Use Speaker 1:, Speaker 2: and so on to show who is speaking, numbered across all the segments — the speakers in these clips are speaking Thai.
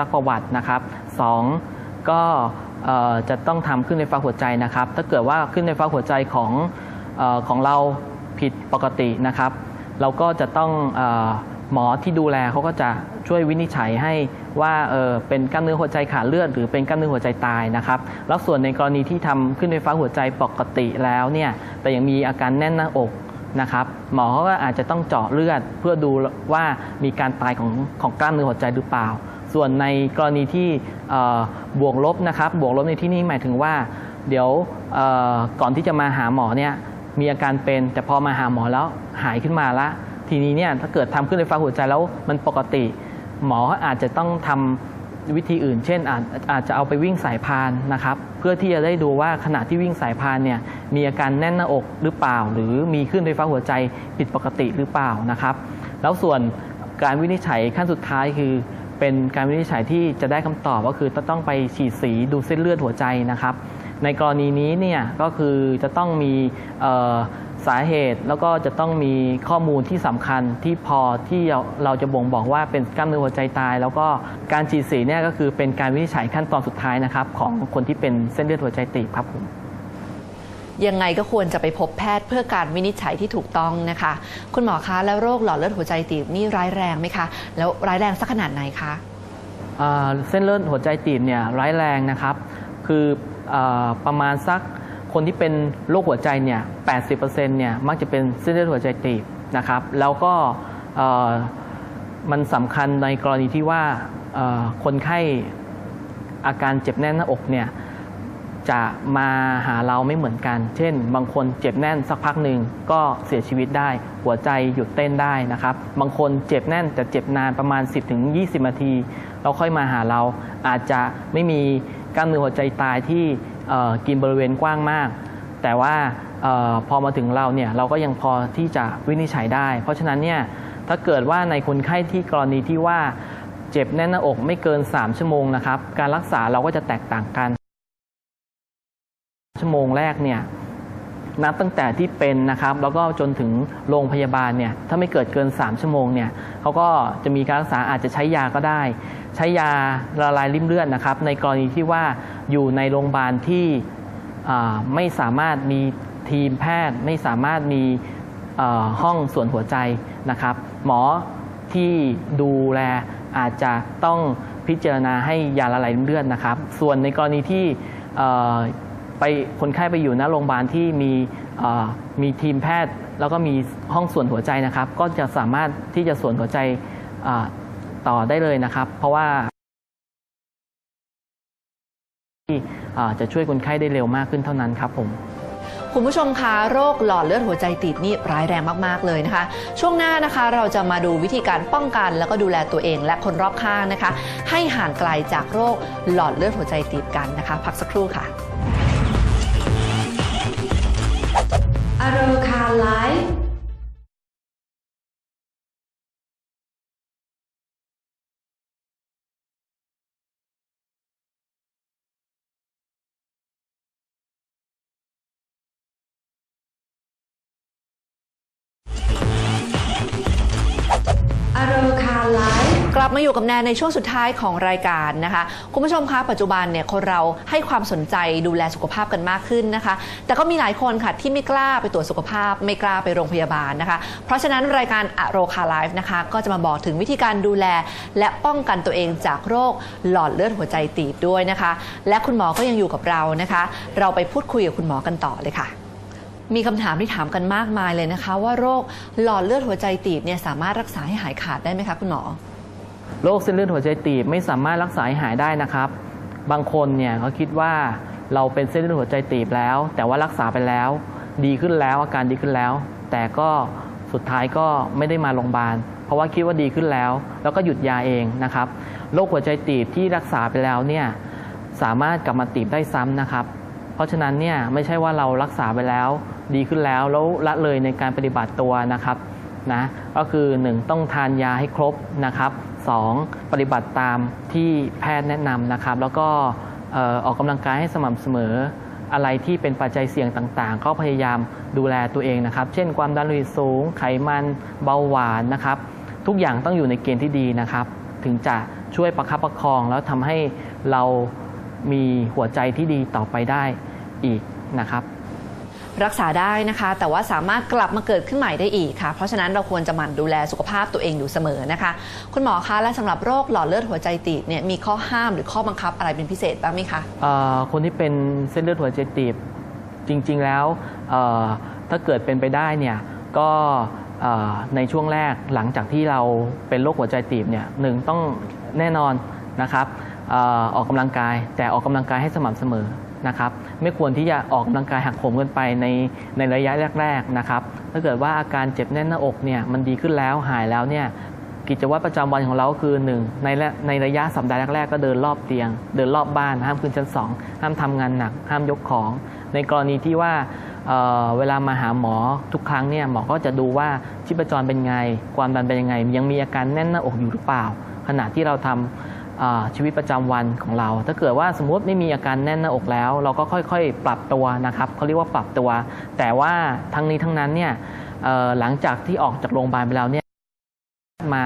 Speaker 1: ซักประวัตินะครับสองก็จะต้องทำขึ้นไฟฟ้าหัวใจนะครับ ถ้าเกิดว่าขึ้นไฟฟ้าหัวใจของอของเราผิดปกตินะครับ เราก็จะต้องอหมอที่ดูแลเขาก็จะช่วยวินิจฉัยให้ว่าเออเป็นกล้ามเนื้อหัวใจขาดเลือดหรือเป็นกล้ามเนื้อหัวใจตายนะครับ แล้วส่วนในกรณีที่ทำขึ้นไฟฟ้าหัวใจปกติแล้วเนี่ยแต่ยังมีอาการแน่นหน้าอกนะครับ หมอเขาก็อาจจะต้องเจาะเลือดเพื่อดูว่ามีการตายของของกล้ามเนื้อหัวใจหรือเปล่า ส่วนในกรณีที่บวกลบนะครับบวกลบในที่นี้หมายถึงว่า เดี๋ยวก่อนที่จะมาหาหมอเนี่ยมีอาการเป็น แต่พอมาหาหมอแล้วหายขึ้นมาละ ทีนี้เนี่ยถ้าเกิดทำขึ้นไฟฟ้าหัวใจแล้วมันปกติ หมออาจจะต้องทำวิธีอื่น เช่นอาจอาจจะเอาไปวิ่งสายพานนะครับ เพื่อที่จะได้ดูว่าขณะที่วิ่งสายพานเนี่ยมีอาการแน่นหน้าอกหรือเปล่า หรือมีขึ้นไฟฟ้าหัวใจผิดปกติหรือเปล่านะครับ แล้วส่วนการวินิจฉัยขั้นสุดท้ายคือ เป็นการวินิจฉัยที่จะได้คำตอบก็คือต้องไปฉีดสีดูเส้นเลือดหัวใจนะครับ ในกรณีนี้เนี่ยก็คือจะต้องมีสาเหตุแล้วก็จะต้องมีข้อมูลที่สำคัญที่พอที่เราเราจะบ่งบอกว่าเป็นกล้ามเนื้อหัวใจตาย แล้วก็การฉีดสีเนี่ยก็คือเป็นการวินิจฉัยขั้นตอนสุดท้ายนะครับของคนที่เป็นเส้นเลือดหัวใจตีบครับผม
Speaker 2: ยังไงก็ควรจะไปพบแพทย์เพื่อการวินิจฉัยที่ถูกต้องนะคะ คุณหมอคะแล้วโรคหลอดเลือดหัวใจตีบนี่ร้ายแรงไหมคะ แล้วร้ายแรงสักขนาดไหนคะ
Speaker 1: เส้นเลือดหัวใจตีบเนี่ยร้ายแรงนะครับ คืออประมาณสักคนที่เป็นโรคหัวใจเนี่ย 80%เนี่ยมักจะเป็นเส้นเลือดหัวใจตีบนะครับ แล้วก็มันสำคัญในกรณีที่ว่าคนไข้อาการเจ็บแน่นหน้าอกเนี่ย จะมาหาเราไม่เหมือนกัน เช่น บางคนเจ็บแน่นสักพักหนึ่งก็เสียชีวิตได้ หัวใจหยุดเต้นได้นะครับ บางคนเจ็บแน่นแต่เจ็บนานประมาณ 10-20 นาที เราค่อยมาหาเรา อาจจะไม่มีกล้ามเนื้อหัวใจตายที่กินบริเวณกว้างมาก แต่ว่าออพอมาถึงเราเนี่ยเราก็ยังพอที่จะวินิจฉัยได้ เพราะฉะนั้นเนี่ยถ้าเกิดว่าในคนไข้ที่กรณีที่ว่าเจ็บแน่นหน้าอกไม่เกิน 3 ชั่วโมงนะครับ การรักษาเราก็จะแตกต่างกัน ชั่วโมงแรกเนี่ยนับตั้งแต่ที่เป็นนะครับ แล้วก็จนถึงโรงพยาบาลเนี่ยถ้าไม่เกิดเกิน 3 ชั่วโมงเนี่ยเขาก็จะมีการรักษาอาจจะใช้ยาก็ได้ ใช้ยาละลายริ่มเลือดนะครับ ในกรณีที่ว่าอยู่ในโรงพยาบาลที่ไม่สามารถมีทีมแพทย์ ไม่สามารถมีห้องส่วนหัวใจนะครับ หมอที่ดูแลอาจจะต้องพิจารณาให้ยาละลายริ่มเลือดนะครับ ส่วนในกรณีที่ ไปคนไข้ไปอยู่ณโรงพยาบาลที่มีมีทีมแพทย์ แล้วก็มีห้องส่วนหัวใจนะครับ ก็จะสามารถที่จะส่วนหัวใจต่อได้เลยนะครับ เพราะว่าที่จะช่วยคนไข้ได้เร็วมากขึ้นเท่านั้นครับผม
Speaker 2: คุณผู้ชมคะโรคหลอดเลือดหัวใจตีบนี่ร้ายแรงมาก ๆ เลยนะคะ ช่วงหน้านะคะเราจะมาดูวิธีการป้องกันแล้วก็ดูแลตัวเองและคนรอบข้างนะคะ ให้ห่างไกลจากโรคหลอดเลือดหัวใจตีบกันนะคะ พักสักครู่ค่ะ อโร กลับมาอยู่กับแนนในช่วงสุดท้ายของรายการนะคะ คุณผู้ชมคะปัจจุบันเนี่ยคนเราให้ความสนใจดูแลสุขภาพกันมากขึ้นนะคะ แต่ก็มีหลายคนค่ะที่ไม่กล้าไปตรวจสุขภาพ ไม่กล้าไปโรงพยาบาลนะคะ เพราะฉะนั้นรายการอโรคาไลฟ์นะคะ ก็จะมาบอกถึงวิธีการดูแล และป้องกันตัวเองจากโรคหลอดเลือดหัวใจตีบด้วยนะคะ และคุณหมอก็ยังอยู่กับเรานะคะ เราไปพูดคุยกับคุณหมอกันต่อเลยค่ะมีคำถามที่ถามกันมากมายเลยนะคะ ว่าโรคหลอดเลือดหัวใจตีบเนี่ยสามารถรักษาให้หายขาดได้ไหมคะคุณหมอ
Speaker 1: โรคเส้นเลือดหัวใจตีบไม่สามารถรักษาให้หายได้นะครับ บางคนเนี่ยเขาคิดว่าเราเป็นเส้นเลือดหัวใจตีบแล้ว แต่ว่ารักษาไปแล้ว ดีขึ้นแล้วอาการดีขึ้นแล้ว แต่ก็สุดท้ายก็ไม่ได้มาโรงพยาบาล เพราะว่าคิดว่าดีขึ้นแล้ว แล้วก็หยุดยาเองนะครับโรคหัวใจตีบที่รักษาไปแล้วเนี่ยสามารถกลับมาตีบได้ซ้ำนะครับ เพราะฉะนั้นเนี่ยไม่ใช่ว่าเรารักษาไปแล้ว ดีขึ้นแล้วแล้วละเลยในการปฏิบัติตัวนะครับนะก็คือ 1 ต้องทานยาให้ครบนะครับ สองปฏิบัติตามที่แพทย์แนะนำนะครับ แล้วก็ออออกกำลังกายให้สม่ำเสมอ อะไรที่เป็นปัจจัยเสี่ยงต่างๆ ก็พยายามดูแลตัวเองนะครับ เช่น ความดันโลหิตสูง ไขมันเบาหวานนะครับ ทุกอย่างต้องอยู่ในเกณฑ์ที่ดีนะครับ ถึงจะช่วยประคับประคอง แล้วทำให้เรามีหัวใจที่ดีต่อไปได้อีกนะครับ
Speaker 2: รักษาได้นะคะ แต่ว่าสามารถกลับมาเกิดขึ้นใหม่ได้อีกค่ะ เพราะฉะนั้นเราควรจะหมั่นดูแลสุขภาพตัวเองอยู่เสมอนะคะ คุณหมอคะและสำหรับโรคหลอดเลือดหัวใจตีบเนี่ยมีข้อห้ามหรือข้อบังคับอะไรเป็นพิเศษบ้างไหมคะ
Speaker 1: คนที่เป็นเส้นเลือดหัวใจตีบจริง ๆ แล้วถ้าเกิดเป็นไปได้เนี่ยก็ในช่วงแรกหลังจากที่เราเป็นโรคหัวใจตีบเนี่ยหนึ่งต้องแน่นอนนะครับออออกกำลังกายแต่ออกกำลังกายให้สม่ำเสมอ นะครับไม่ควรที่จะออกกำลังกายหักโหมเกินไปในในระยะแรกๆนะครับถ้าเกิดว่าอาการเจ็บแน่นหน้าอกเนี่ยมันดีขึ้นแล้วหายแล้วเนี่ยกิจวัตรประจำวันของเราก็คือ 1 ในในระยะสัปดาห์แรกๆก็เดินรอบเตียง เดินรอบบ้าน ห้ามขึ้นชั้น 2 ห้ามทำงานหนัก ห้ามยกของ ในกรณีที่ว่าเเวลามาหาหมอทุกครั้งเนี่ยหมอก็จะดูว่าชีพจรเป็นไง ความดันเป็นยังไง ยังมีอาการแน่นหน้าอกอยู่หรือเปล่า ขณะที่เราทำเอ่อ ชีวิตประจำวันของเรา ถ้าเกิดว่าสมมติไม่มีอาการแน่นหน้าอกแล้ว เราก็ค่อยๆ ปรับตัวนะครับเขาเรียกว่าปรับตัว แต่ว่าทั้งนี้ทั้งนั้นเนี่ยหลังจากที่ออกจากโรงพยาบาลไปแล้วเนี่ยมา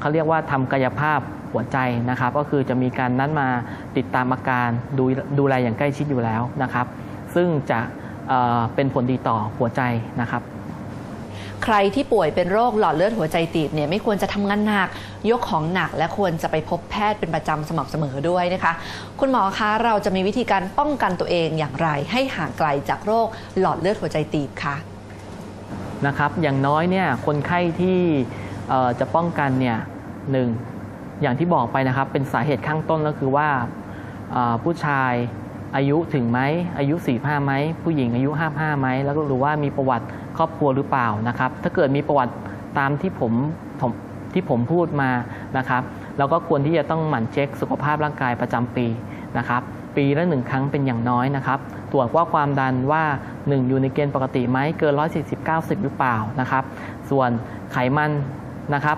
Speaker 1: เขาเรียกว่าทำกายภาพหัวใจนะครับ ก็คือจะมีการนัดมาติดตามอาการดูดูแลอย่างใกล้ชิดอยู่แล้วนะครับ ซึ่งจะเเป็นผลดีต่อหัวใจนะครับ
Speaker 2: ใครที่ป่วยเป็นโรคหลอดเลือดหัวใจตีบเนี่ยไม่ควรจะทำงานหนัก ยกของหนักและควรจะไปพบแพทย์เป็นประจำสม่ำเสมอด้วยนะคะ คุณหมอคะเราจะมีวิธีการป้องกันตัวเองอย่างไร ให้ห่างไกลจากโรคหลอดเลือดหัวใจตีบคะ
Speaker 1: นะครับอย่างน้อยเนี่ยคนไข้ที่จะป้องกันเนี่ยหนึ่งอย่างที่บอกไปนะครับเป็นสาเหตุข้างต้นก็คือว่าผู้ชาย อายุถึงไหมอายุ 45ไหมผู้หญิงอายุ 55ไหมแล้วก็รือว่ามีประวัติครอบครัวหรือเปล่านะครับ ถ้าเกิดมีประวัติตามที่ผมที่ผมพูดมานะครับเราก็ควรที่จะต้องหมั่นเช็คสุขภาพร่างกายประจำปีนะครับ ปีละหนึ่งครั้งเป็นอย่างน้อยนะครับ ตรวจว่าความดันว่า 1 อยู่ในเกณฑ์ปกติไหมเกิน 140 90 หรือเปล่านะครับ ส่วนไขมันนะครับ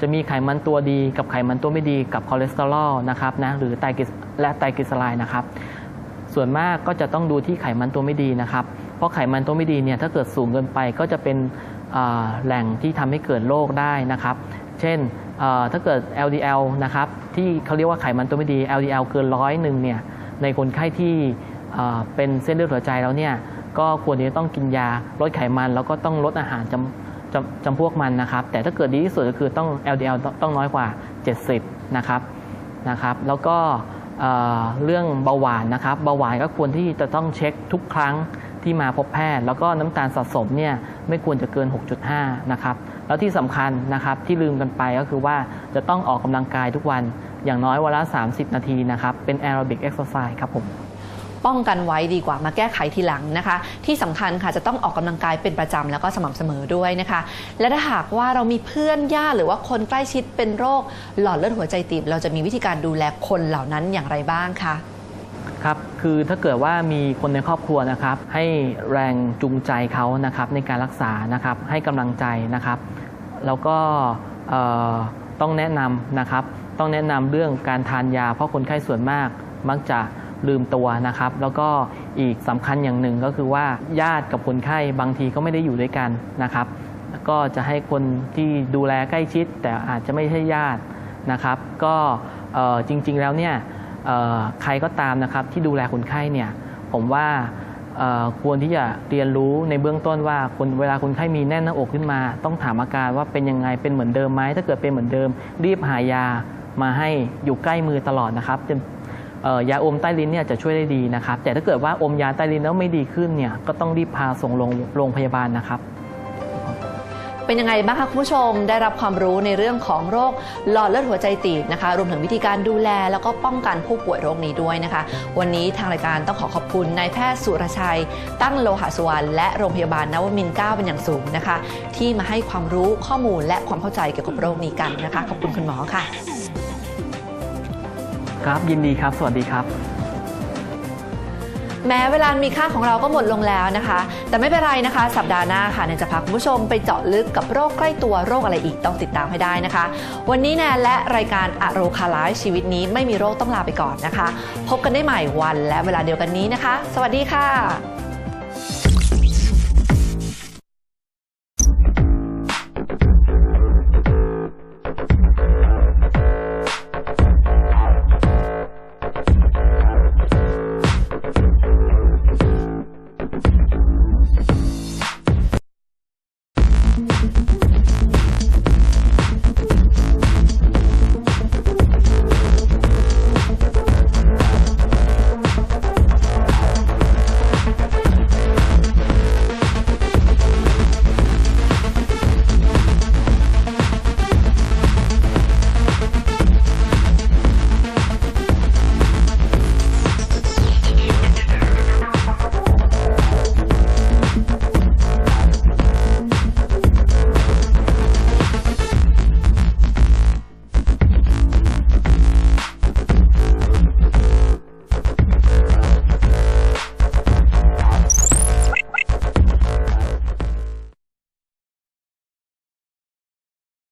Speaker 1: จะมีไขมันตัวดีกับไขมันตัวไม่ดีกับคอเลสเตอรอลนะครับนะหรือไตรกลีและไตรกลีเซอไรด์นะครับ ส่วนมากก็จะต้องดูที่ไขมันตัวไม่ดีนะครับ เพราะไขมันตัวไม่ดีเนี่ยถ้าเกิดสูงเกินไปก็จะเป็นแหล่งที่ทำให้เกิดโรคได้นะครับ เช่นถ้าเกิด LDL นะครับที่เขาเรียกว่าไขมันตัวไม่ดี LDL เกินร้อยหนึ่งเนี่ยในคนไข้ที่เอ่อเป็นเส้นเลือดหัวใจแล้วเนี่ยก็ควรที่จะต้องกินยาลดไขมันแล้วก็ต้องลดอาหารจำ จำจำพวกมันนะครับ แต่ถ้าเกิดดีที่สุดก็คือต้อง LDL ต้องน้อยกว่า 70 นะครับนะครับ แล้วก็เอ่อเรื่องเบาหวานนะครับเบาหวานก็ควรที่จะต้องเช็คทุกครั้งที่มาพบแพทย์ แล้วก็น้ำตาลสะสมเนี่ยไม่ควรจะเกิน 6.5 นะครับ แล้วที่สำคัญนะครับที่ลืมกันไปก็คือว่าจะต้องออกกำลังกายทุกวันอย่างน้อยวันละ 30 นาทีนะครับ เป็นแอโรบิกเอ็กซ์ไซส์ครับผม
Speaker 2: ป้องกันไว้ดีกว่ามาแก้ไขทีหลังนะคะ ที่สำคัญค่ะจะต้องออกกำลังกายเป็นประจำแล้วก็สม่ำเสมอด้วยนะคะ และถ้าหากว่าเรามีเพื่อนญาติหรือว่าคนใกล้ชิดเป็นโรคหลอดเลือดหัวใจตีบ เราจะมีวิธีการดูแลคนเหล่านั้นอย่างไรบ้างคะ
Speaker 1: ครับคือถ้าเกิดว่ามีคนในครอบครัวนะครับ ให้แรงจูงใจเขานะครับในการรักษานะครับให้กำลังใจนะครับ แล้วก็ต้องแนะนำนะครับ ต้องแนะนำเรื่องการทานยา เพราะคนไข้ส่วนมากมักจะ ลืมตัวนะครับ แล้วก็อีกสำคัญอย่างหนึ่งก็คือว่าญาติกับคนไข้บางทีก็ไม่ได้อยู่ด้วยกันนะครับก็จะให้คนที่ดูแลใกล้ชิด แต่อาจจะไม่ใช่ญาตินะครับ ก็จริง ๆแล้วเนี่ยใครก็ตามนะครับที่ดูแลคนไข้เนี่ยผมว่าควรที่จะเรียนรู้ในเบื้องต้นว่าคนเวลาคนไข้มีแน่นหน้าอกขึ้นมา ต้องถามอาการว่าเป็นยังไงเป็นเหมือนเดิมไหมถ้าเกิดเป็นเหมือนเดิม รีบหายามาให้อยู่ใกล้มือตลอดนะครับจะ ยาอมใต้ลิ้นเนี่ยจะช่วยได้ดีนะครับ แต่ถ้าเกิดว่าอมยาใต้ลิ้นแล้วไม่ดีขึ้นเนี่ยก็ต้องรีบพาส่งโรงโรงพยาบาลนะครับ
Speaker 2: เป็นยังไงบ้างคะคุณผู้ชมได้รับความรู้ในเรื่องของโรคหลอดเลือดหัวใจตีบนะคะ รวมถึงวิธีการดูแลแล้วก็ป้องกันผู้ป่วยโรคนี้ด้วยนะคะ วันนี้ทางรายการต้องขอขอบคุณนายแพทย์สุรชัย ตั้งโลหะสุวรรณและโรงพยาบาลนวมินทร์9เป็นอย่างสูงนะคะ ที่มาให้ความรู้ข้อมูลและความเข้าใจเกี่ยวกับโรคนี้กันนะคะขอบคุณคุณหมอค่ะ
Speaker 1: ครับยินดีครับ สวัสดีครับ
Speaker 2: แม้เวลามีค่าของเราก็หมดลงแล้วนะคะ แต่ไม่เป็นไรนะคะ สัปดาห์หน้าค่ะแนนจะพาคุณผู้ชมไปเจาะลึกกับโรคใกล้ตัวโรคอะไรอีกต้องติดตามให้ได้นะคะ วันนี้แนนและรายการอโรคาไลฟ์ชีวิตนี้ไม่มีโรคต้องลาไปก่อนนะคะ พบกันได้ใหม่วันและเวลาเดียวกันนี้นะคะ สวัสดีค่ะ